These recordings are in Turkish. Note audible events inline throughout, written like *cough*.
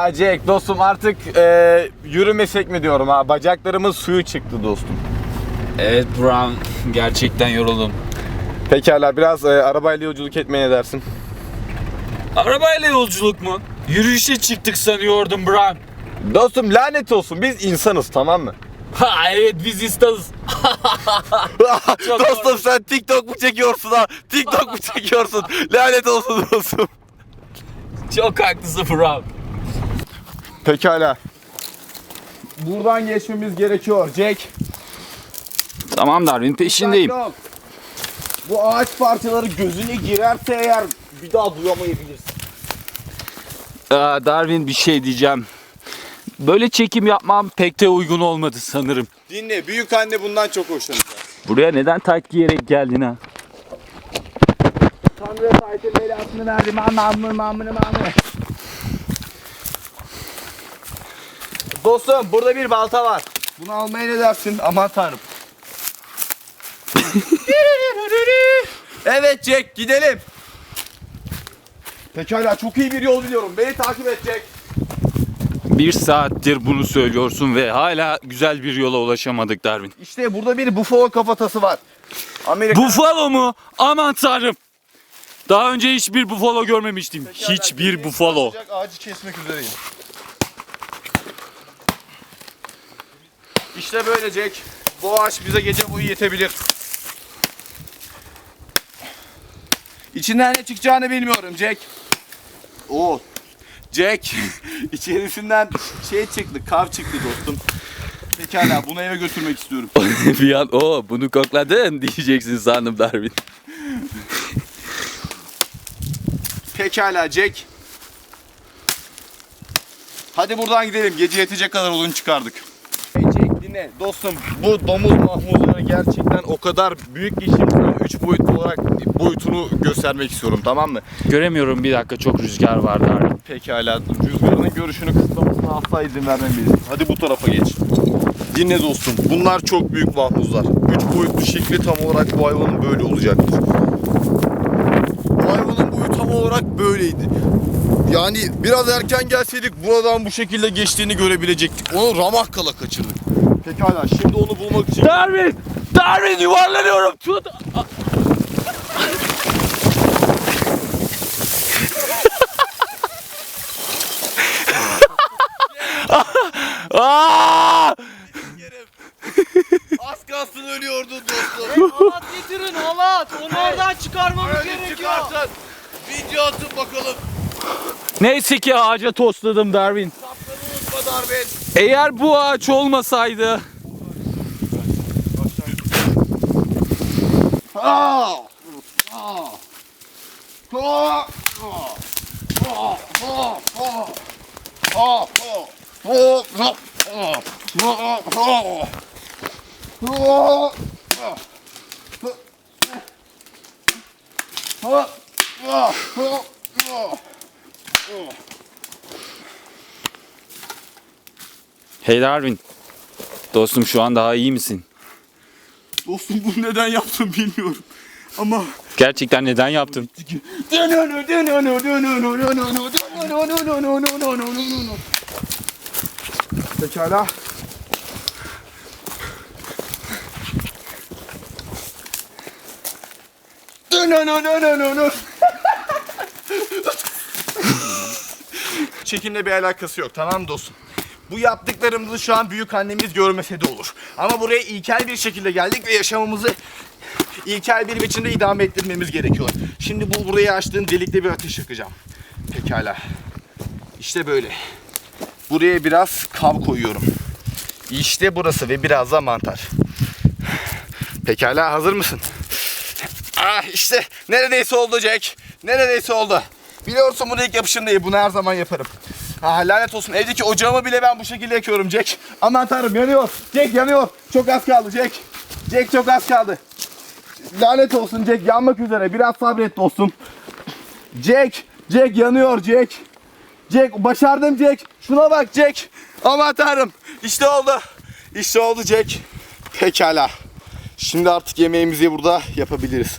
Ya Jack dostum artık e, yürümesek mi diyorum ha. Bacaklarımın suyu çıktı dostum. Evet Brown gerçekten yoruldum. Pekala biraz e, arabayla yolculuk etmeye ne dersin? Arabayla yolculuk mu? Yürüyüşe çıktık sanıyordum Brown. Dostum lanet olsun biz insanız tamam mı? Ha evet biz. *laughs* Çok dostum doğru. sen TikTok mu çekiyorsun ha? TikTok mu çekiyorsun? lanet olsun dostum. Çok haklısın Brown. Pekala. Buradan geçmemiz gerekiyor Jack. Tamam Darwin peşindeyim. Bu ağaç parçaları gözüne girerse eğer bir daha duyamayabilirsin. Aa, Darwin bir şey diyeceğim. Böyle çekim yapmam pek de uygun olmadı sanırım. Dinle büyük anne bundan çok hoşlanır. Buraya neden tayt giyerek geldin ha? Tanrı taytın belasını verdi. Mamını mamını mamını. Dostum burada bir balta var. Bunu almaya ne dersin? Aman tanrım. *laughs* evet Jack gidelim. Pekala çok iyi bir yol biliyorum. Beni takip et Jack. Bir saattir bunu söylüyorsun ve hala güzel bir yola ulaşamadık Darwin. İşte burada bir bufalo kafatası var. Amerika. Buffalo mu? Aman tanrım. Daha önce hiçbir buffalo görmemiştim. Hiçbir buffalo. Ağacı kesmek üzereyim. İşte böyle Jack. Bu ağaç bize gece boyu yetebilir. İçinden ne çıkacağını bilmiyorum Jack. Oo. Jack *laughs* içerisinden şey çıktı, kav çıktı dostum. Pekala bunu eve götürmek istiyorum. *laughs* bir an o bunu kokladın *laughs* diyeceksin sandım Darwin. Pekala Jack. Hadi buradan gidelim. Gece yetecek kadar odun çıkardık. Dinle dostum. Bu domuz mahmuzları gerçekten o kadar büyük ki şimdi sana 3 boyutlu olarak boyutunu göstermek istiyorum tamam mı? Göremiyorum bir dakika çok rüzgar var Darwin. Pekala rüzgarının görüşünü kısıtlamasına asla izin vermemeliyim. Hadi bu tarafa geç. Dinle dostum. Bunlar çok büyük mahmuzlar. 3 boyutlu şekli tam olarak bu hayvanın böyle olacaktır. Bu hayvanın boyu tam olarak böyleydi. Yani biraz erken gelseydik buradan bu şekilde geçtiğini görebilecektik. Onu ramakkala kaçırdık. Pekala şimdi onu bulmak için Darwin! Darwin yuvarlanıyorum tut! *laughs* Aa! az kalsın ölüyordun dostum. Halat getirin halat. Onu oradan çıkarmamız Hadi gerekiyor. çıkartın. Video atın bakalım. Neyse ki ağaca tosladım Darwin. Unutma Darwin. Eğer bu ağaç olmasaydı Ah! *laughs* Hey Darwin. Dostum şu an daha iyi misin? Dostum bunu neden yaptım bilmiyorum. Ama Gerçekten neden yaptın? Pekala. Çekinle bir alakası yok tamam mı dostum? Bu yaptıklarımızı şu an büyük annemiz görmese de olur. Ama buraya ilkel bir şekilde geldik ve yaşamımızı ilkel bir biçimde idame ettirmemiz gerekiyor. Şimdi bu buraya açtığın delikte bir ateş yakacağım. Pekala. İşte böyle. Buraya biraz kav koyuyorum. İşte burası ve biraz da mantar. Pekala hazır mısın? Ah işte neredeyse oldu Jack. Neredeyse oldu. Biliyorsun bunu ilk yapışım değil. Bunu her zaman yaparım. Ah lanet olsun. Evdeki ocağımı bile ben bu şekilde yakıyorum Jack. Aman tanrım yanıyor. Jack yanıyor. Çok az kaldı Jack. Jack çok az kaldı. Lanet olsun Jack yanmak üzere. Biraz sabret dostum. Jack. Jack yanıyor Jack. Jack başardım Jack. Şuna bak Jack. Aman tanrım. İşte oldu. İşte oldu Jack. Pekala. Şimdi artık yemeğimizi burada yapabiliriz.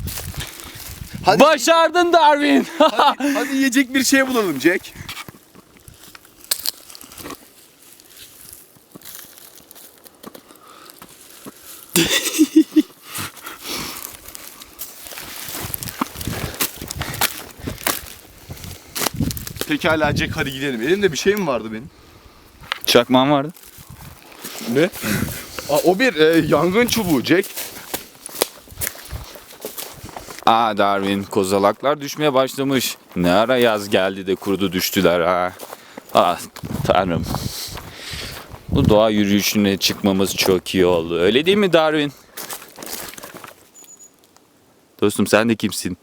Hadi, Başardın Darwin. hadi, hadi yiyecek bir şey bulalım Jack. Pekala Jack hadi gidelim. Elimde bir şey mi vardı benim? Çakmağın vardı. Ne? Aa, o bir e, yangın çubuğu Jack. Aa Darwin kozalaklar düşmeye başlamış. Ne ara yaz geldi de kurudu düştüler ha. Ah tanrım. Bu doğa yürüyüşüne çıkmamız çok iyi oldu. Öyle değil mi Darwin? Dostum sen de kimsin?